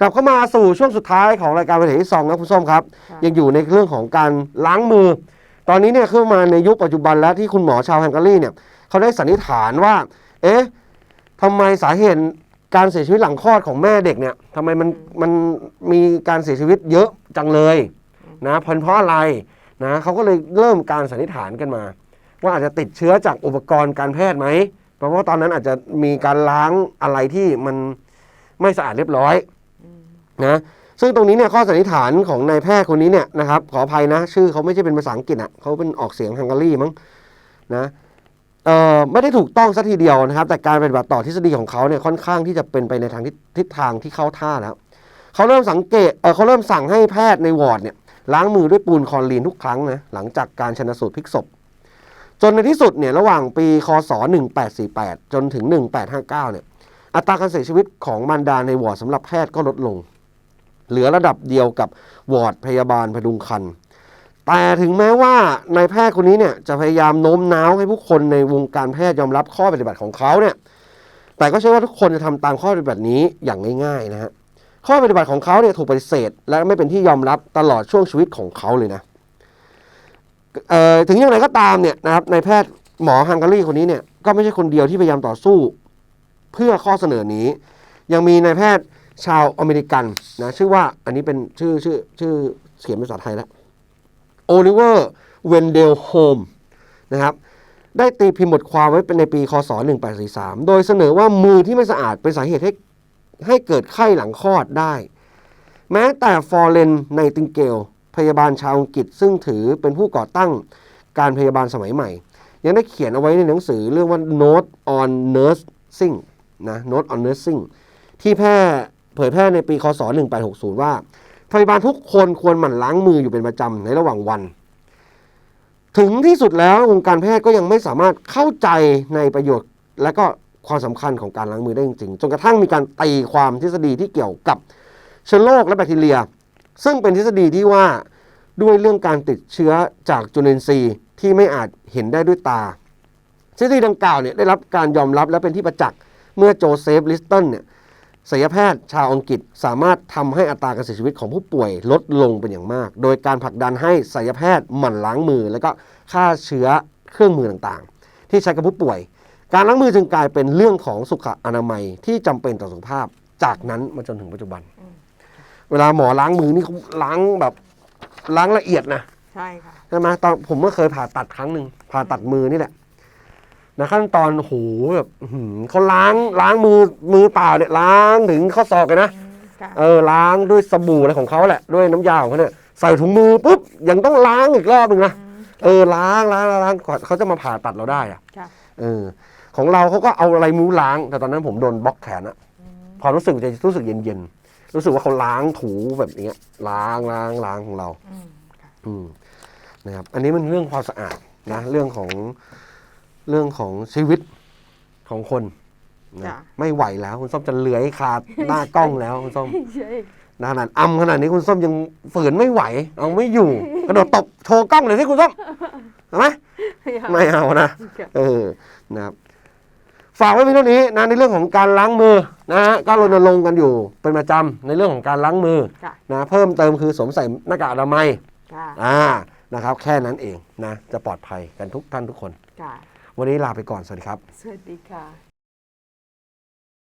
กลับเข้ามาสู่ช่วงสุดท้ายของรายการประเทศที่สองนะคุณส้มครับค่ะยังอยู่ในเรื่องของการล้างมือ ตอนนี้เนี่ยเข้ามาในยุคปัจจุบันแล้วที่คุณหมอชาวฮังการีเนี่ยเขาได้สันนิษฐานว่า เอ๊ะทำไมสาเหตุการเสียชีวิตหลังคลอดของแม่เด็กเนี่ยทำไมมันมันมีการเสียชีวิตเยอะจังเลยนะเพราะเพราะอะไรนะเขาก็เลยเริ่มการสันนิษฐานกันมา ว่าอาจจะติดเชื้อจากอุปกรณ์การแพทย์ไหมเพราะว่าตอนนั้นอาจจะมีการล้างอะไรที่มันไม่สะอาดเรียบร้อย นะซึ่งตรงนี้เนี่ยข้อสันนิษฐานของนายแพทย์คนนี้เนี่ยนะครับขออภัยนะ ชื่อเขาไม่ใช่เป็นภาษาอังกฤษอะเขาเป็นออกเสียงฮังการีมั้งนะเอ่อไม่ได้ถูกต้องสัทีเดียวนะครับ แต่การปฏิบัติต่อทฤษฎีของเขาเนี่ยค่อนข้างที่จะเป็นไปในทางทิศทางที่เข้าท่าแล้วเขาเริ่มสังเกตเออเขาเริ่มสั่งให้แพทย์ในวอร์ดเนี่ยล้างมือด้วยปูนคลอรีนทุกครั้งนะหลังจากการชนสูตรพลิกศพ จนในที่สุดเนี่ยระหว่างปีคศ 1848 จนถึง 1859 เนี่ยอัตราการเสียชีวิตของมารดาในวอร์ดสำหรับแพทย์ก็ลดลง เหลือระดับเดียวกับวอร์ดพยาบาลพดุงครรภ์แต่ถึงแม้ว่านายแพทย์คนนี้เนี่ยจะพยายามโน้มน้าวให้ผู้คนในวงการแพทย์ยอมรับข้อปฏิบัติของเขาเนี่ย แต่ก็เชื่อว่าทุกคนจะทำตามข้อปฏิบัตินี้อย่างง่ายๆนะฮะ ข้อปฏิบัติของเขาเนี่ยถูกปฏิเสธ และไม่เป็นที่ยอมรับตลอดช่วงชีวิตของเขาเลยนะ ถึงอย่างไรก็ตามเนี่ยนะครับนายแพทย์หมอฮังการีคนนี้เนี่ยก็ไม่ใช่คนเดียวที่พยายามต่อสู้ เพื่อข้อเสนอนี้ ยังมีนายแพทย์ ชาวอเมริกันนะชื่อว่าอันนี้เป็นชื่อชื่อชื่อเขียนภาษาไทยแล้วโอลิเวอร์เวนเดลโฮมนะครับได้ตีพิมพ์บทความไว้เป็นในปีคศ 1843 โดยเสนอว่ามือที่ไม่สะอาดเป็นสาเหตุให้ให้เกิดไข้หลังคลอดได้ แม้แต่ฟอร์เรนในติงเกล พยาบาลชาวอังกฤษซึ่งถือเป็นผู้ก่อตั้งการพยาบาลสมัยใหม่ ยังได้เขียนเอาไว้ในหนังสือเรื่องว่า Note on Nursing นะ Note on Nursing ที่แพร่ เผยแพร่ในปีคศ 1860 ว่าพยาบาลทุกคนควรหมั่นล้างมืออยู่เป็นประจำในระหว่างวัน ถึงที่สุดแล้ววงการแพทย์ก็ยังไม่สามารถเข้าใจในประโยชน์ และก็ความสำคัญของการล้างมือได้จริงๆ จนกระทั่งมีการตีความทฤษฎีที่เกี่ยวกับเชื้อโรคและแบคทีเรีย ซึ่งเป็นทฤษฎีที่ว่าด้วยเรื่องการติดเชื้อจากจุลินทรีย์ที่ไม่อาจเห็นได้ด้วยตาทฤษฎีดังกล่าวเนี่ยได้รับการยอมรับและเป็นที่ประจักษ์เมื่อโจเซฟลิสตันเนี่ย ศัลยแพทย์ชาวอังกฤษสามารถทำให้อัตราการเสียชีวิตของผู้ป่วยลดลงเป็นอย่างมาก โดยการผลักดันให้ศัลยแพทย์หมั่นล้างมือ แล้วก็ฆ่าเชื้อเครื่องมือต่างๆ ที่ใช้กับผู้ป่วย การล้างมือจึงกลายเป็นเรื่องของสุขอนามัยที่จำเป็นต่อสุขภาพ จากนั้นมาจนถึงปัจจุบัน เวลาหมอล้างมือนี่เขาล้างแบบล้างละเอียดนะใช่ค่ะใช่ไหมตอนผมก็เคยผ่าตัดครั้งหนึ่งผ่าตัดมือนี่แหละ นะขั้นตอนโอ้โหแบบอื้อหือเขาล้างล้างมือมือเปล่าเนี่ยล้างถึงข้อศอกเลยนะ ค่ะเออล้างด้วยสบู่อะไรของเขาแหละด้วยน้ำยาของเขาเนี่ยใส่ถุงมือปุ๊บยังต้องล้างอีกรอบหนึ่งนะเออล้างล้างล้างล้างก่อนเขาจะมาผ่าตัดเราได้อะค่ะเออของเราเขาก็เอาอะไรมือล้าง แต่ตอนนั้นผมโดนบล็อกแขนอะพอรู้สึกจะรู้สึกเย็นเย็นๆรู้สึกว่าเขาล้างถูแบบเนี้ยล้างล้างล้างของเรา อืมค่ะอืมนะครับอันนี้มันเรื่องความสะอาดนะเรื่องของ เรื่องของชีวิตของคนนะจ้ะ ไม่ไหวแล้วคุณส้มจะเลื้อยขาดหน้ากล้องแล้วคุณส้มใช่นะขนาดอำขนาดนี้คุณส้มยังฝืนไม่ไหว เอาไม่อยู่กระโดดตบโชว์กล้องเลยที่คุณส้มเอาไหมไม่เอานะ ค่ะ เออ นะครับ ฝากไว้เพียงเท่านี้นะในเรื่องของการล้างมือนะฮะก็รณรงค์กันอยู่เป็นประจำในเรื่องของการล้างมือค่ะนะเพิ่มเติมคือสวมใส่หน้ากากอนามัยค่ะอ่านะครับ แค่นั้นเองนะ จะปลอดภัยกันทุกท่านทุกคน ค่ะ วันนี้ลาไปก่อน สวัสดีครับ สวัสดีค่ะ